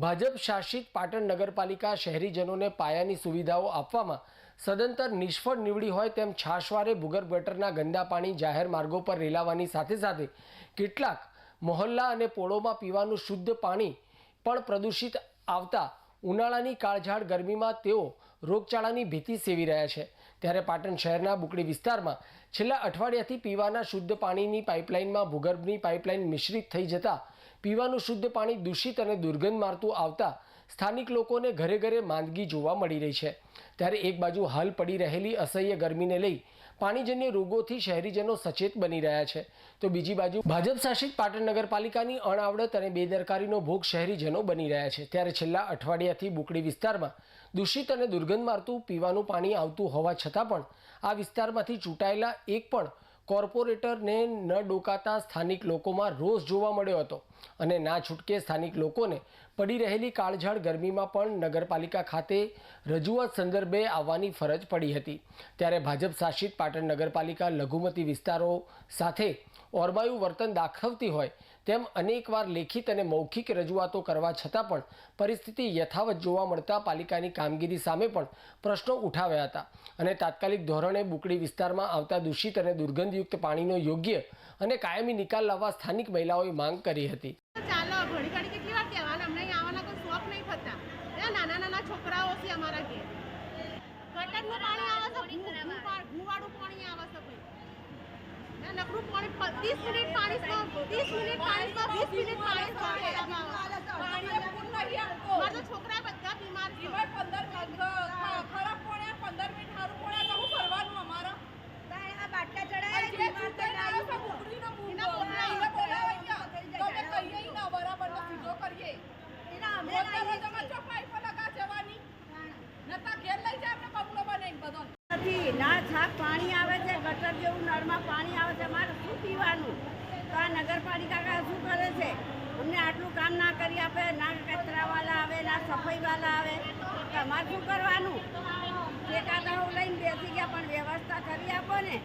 ભાજપ શાસિત પાટણ નગરપાલિકા શહેરીજનોને પાયાની સુવિધાઓ આપવામાં સદંતર નિષ્ફળ નીવડી હોય તેમ છાશવારે ભૂગર્ભ ગટરના ગંદા પાણી જાહેર માર્ગો પર રેલાવાની સાથે સાથે કેટલાક મોહલ્લા અને પોળોમાં પીવાનું શુદ્ધ પાણી પણ પ્રદૂષિત આવતા ઉનાળાની કાળઝાળ ગરમીમાં તેઓ રોગચાળાની ભીતિ સેવી રહ્યા છે. ત્યારે પાટણ શહેરના બુકડી વિસ્તારમાં છેલ્લા અઠવાડિયાથી પીવાના શુદ્ધ પાણીની પાઇપલાઇનમાં ભૂગર્ભની પાઇપલાઇન મિશ્રિત થઈ જતા પીવાનું શુદ્ધ પાણી દૂષિત અને દુર્ગંધ મારતું આવતા સ્થાનિક લોકોને ઘરે ઘરે માંદગી જોવા મળી રહી છે. ત્યારે એક બાજુ હાલ પડી રહેલી અસહ્ય ગરમીને લઈ પાણીજન્ય રોગોથી શહેરીજનો સચેત બની રહ્યા છે. તો બીજી બાજુ ભાજપ શાસિત પાટણ નગરપાલિકાની અણઆવડત અને બેદરકારીનો ભોગ શહેરીજનો બની રહ્યા છે. ત્યારે છેલ્લા અઠવાડિયાથી બુકડી વિસ્તારમાં દૂષિત અને દુર્ગંધ મારતું પીવાનું પાણી આવતું હોવા છતાં પણ આ વિસ્તારમાંથી ચૂંટાયેલા એક પણ કોર્પોરેટરને ન ડોકાતા સ્થાનિક લોકોમાં રોષ જોવા મળ્યો હતો. અને ના છૂટકે સ્થાનિક લોકોને પડી રહેલી કાળઝાળ ગરમીમાં પણ નગરપાલિકા ખાતે રજૂઆત સંદર્ભે આવવાની ફરજ પડી હતી. ત્યારે ભાજપ શાસિત પાટણ નગરપાલિકા લઘુમતી વિસ્તારો સાથે ઓરબાયું વર્તન દાખવતી હોય તેમ અનેકવાર લેખિત અને મૌખિક રજૂઆતો કરવા છતાં પણ પરિસ્થિતિ યથાવત જોવા મળતા પાલિકાની કામગીરી સામે પણ પ્રશ્નો ઉઠાવ્યા હતા અને તાત્કાલિક ધોરણે બુકડી વિસ્તારમાં આવતા દૂષિત અને દુર્ગંધયુક્ત પાણીનો યોગ્ય અને કાયમી નિકાલ લાવવા સ્થાનિક મહિલાઓએ માંગ કરી હતી. ઘડી ઘડી કેટલી વાર કહેવાના અમને અહીં આવવાના કોઈ શોખ નહીં થતા એ નાના નાના છોકરાઓ છે અમારા ઘેર ગટરનું પાણી આવે છે ઘૂવાળું પાણી આવે છે ભાઈ નકરું પાણી ત્રીસ મિનિટ પાણી ત્રીસ મિનિટ પાણી વીસ મિનિટ પાણી. મારા તો નથી. ના છાપ પાણી આવે છે, ગટર જેવું નળમાં પાણી આવે છે, મારે શું પીવાનું? તો આ નગરપાલિકા શું કરે છે? અમને આટલું કામ ના કરી આપે, ના કચરાવાલા આવે, ના સફાઈવાલા આવે તમારે શું કરવાનું? ટેકાદારો લઈને બેસી ગયા, પણ વ્યવસ્થા કરી આપો ને.